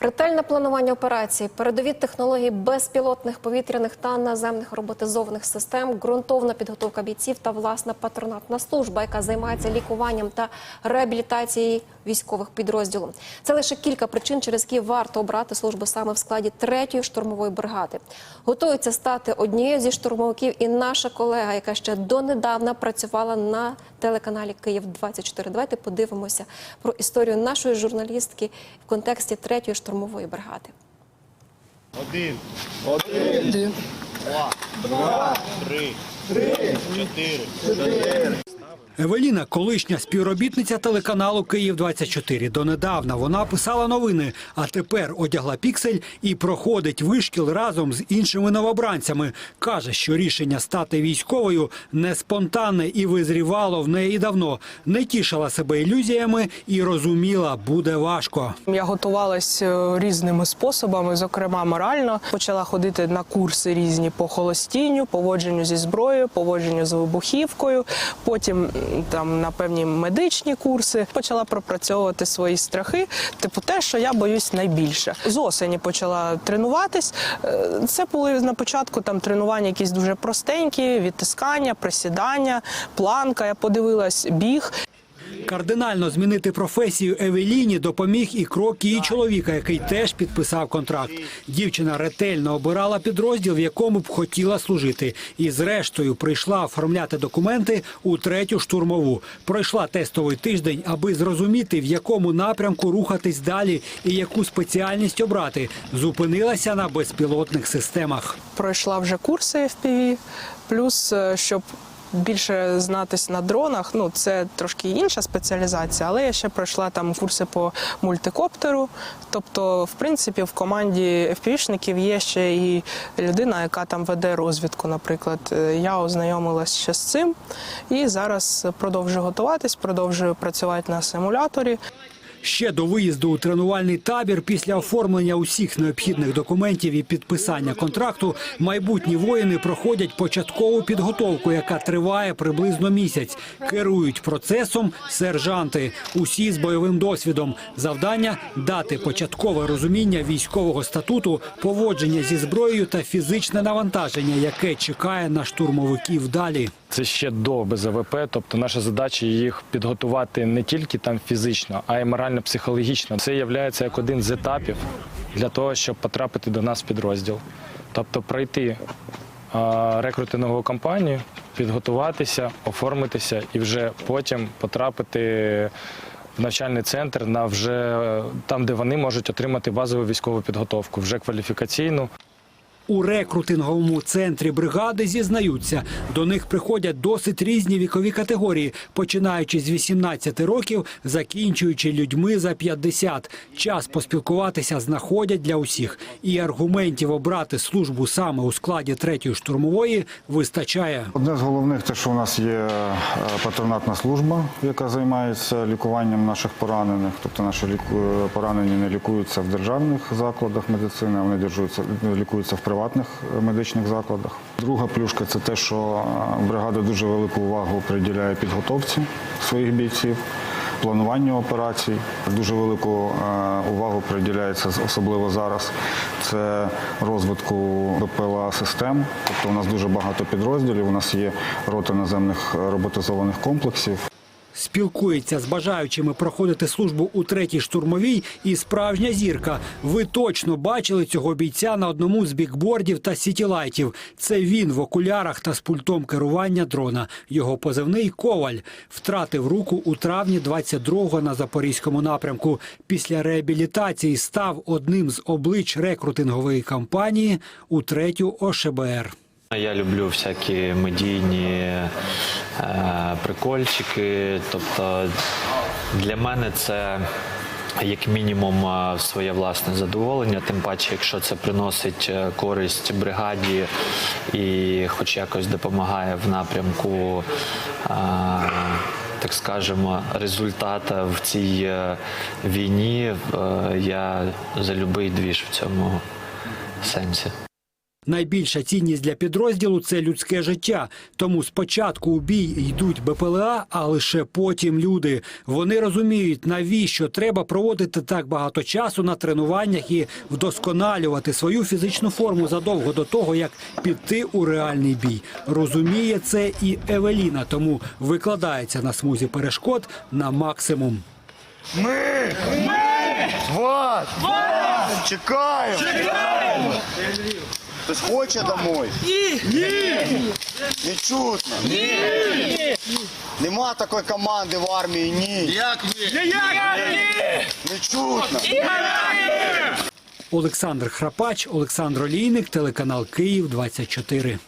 Ретельне планування операцій, передові технології безпілотних повітряних та наземних роботизованих систем, ґрунтовна підготовка бійців та власна патронатна служба, яка займається лікуванням та реабілітацією військових підрозділів. Це лише кілька причин, через які варто обрати службу саме в складі третьої штурмової бригади. Готується стати однією зі штурмовиків і наша колега, яка ще донедавна працювала на телеканалі Київ 24 Давайте подивимося про історію нашої журналістки в контексті третьої штурмової бригади. Один, Один, два, два, три, три, чотири. чотири. Евеліна, колишня співробітниця телеканалу Київ 24 Донедавна вона писала новини, а тепер одягла піксель і проходить вишкіл разом з іншими новобранцями. каже, що рішення стати військовою не спонтанне і визрівало в неї давно. Не тішила себе ілюзіями і розуміла, буде важко. Я готувалась е, різними способами, зокрема морально. Почала ходити на курси різні по холостінню, поводженню зі зброєю, поводженню з вибухівкою. Потім там на певні медичні курси почала пропрацьовувати свої страхи. Типу, те, що я боюсь найбільше. З осені почала тренуватись. Е, Це були на початку там тренування якісь дуже простенькі, відтискання, присідання, планка. Я подивилась, біг. Кардинально змінити професію Евеліні допоміг і крок її чоловіка, який теж підписав контракт. Дівчина ретельно обирала підрозділ, в якому б хотіла служити, і зрештою прийшла оформляти документи у третю штурмову. Пройшла тестовий тиждень, аби зрозуміти, в якому напрямку рухатись далі і яку спеціальність обрати. Зупинилася на безпілотних системах. пройшла вже курси FPV, плюс е, щоб. Більше знатись на дронах, ну це трошки інша спеціалізація, але я ще пройшла там курси по мультикоптеру. Тобто, в принципі, в команді FPV-шників є ще і людина, яка там веде розвідку. Наприклад, Е, я ознайомилась ще з цим і зараз продовжую готуватись, продовжую працювати на симуляторі. Ще до виїзду у тренувальний табір після оформлення усіх необхідних документів і підписання контракту майбутні воїни проходять початкову підготовку, яка триває приблизно місяць. Керують процесом сержанти, усі з бойовим досвідом. Завдання дати початкове розуміння військового статуту, поводження зі зброєю та фізичне навантаження, яке чекає на штурмовиків далі. Це ще до БЗВП, тобто наша задача їх підготувати не тільки там фізично, а й морально-психологічно. Це є як один з етапів для того, щоб потрапити до нас в підрозділ. Тобто пройти а, рекрутингову кампанію, підготуватися, оформитися і вже потім потрапити в навчальний центр на вже там, де вони можуть отримати базову військову підготовку, вже кваліфікаційну. У рекрутинговому центрі бригади зізнаються, до них приходять досить різні вікові категорії, починаючи з 18 років, закінчуючи людьми за 50. Час поспілкуватися знаходять для усіх. І аргументів обрати службу саме у складі третьої штурмової вистачає. Одне з головних те, що у нас є е, патронатна служба, яка займається лікуванням наших поранених. Тобто наші е, поранені не лікуються в державних закладах медицини, вони лікуються в приватних е, медичних закладах. Друга плюшка це те, що е, бригада дуже велику увагу приділяє підготовці своїх бійців. Плануванню операцій дуже велику е, увагу приділяється особливо зараз. Це розвитку БПЛА систем. Тобто у нас дуже багато підрозділів. У нас є рота наземних роботизованих комплексів. Спілкується з бажаючими проходити службу у третій штурмовій і справжня зірка. Ви точно бачили цього бійця на одному з бікбордів та сітілайтів. Це він в окулярах та з пультом керування дрона. Його позивний Коваль втратив руку у травні 22-го на запорізькому напрямку. Після реабілітації став одним з облич рекрутингової кампанії у третю ОШБР. Я люблю всякі медійні прикольчики. Тобто для мене це як мінімум е, своє власне задоволення, тим паче, якщо це приносить е, користь бригаді і хоч якось допомагає в напрямку. е, Так скажемо, результата в цій е, війні е, я за любий двіж в цьому сенсі. Найбільша цінність для підрозділу це людське життя. Тому спочатку у бій йдуть БПЛА, а лише потім люди. Вони розуміють, навіщо треба проводити так багато часу на тренуваннях і вдосконалювати свою фізичну форму задовго до того, як піти у реальний бій. Розуміє це і Евеліна, тому викладається на смузі перешкод на максимум. Вас! Вас! Чекаємо! Чекаємо! Хтось хоче домой? Ні! Ні! Не чутно? Ні! Нема такої команди в армії, ні! Як ні? Не чутно? Олександр Храпач, Олександр Олійник, телеканал Київ 24.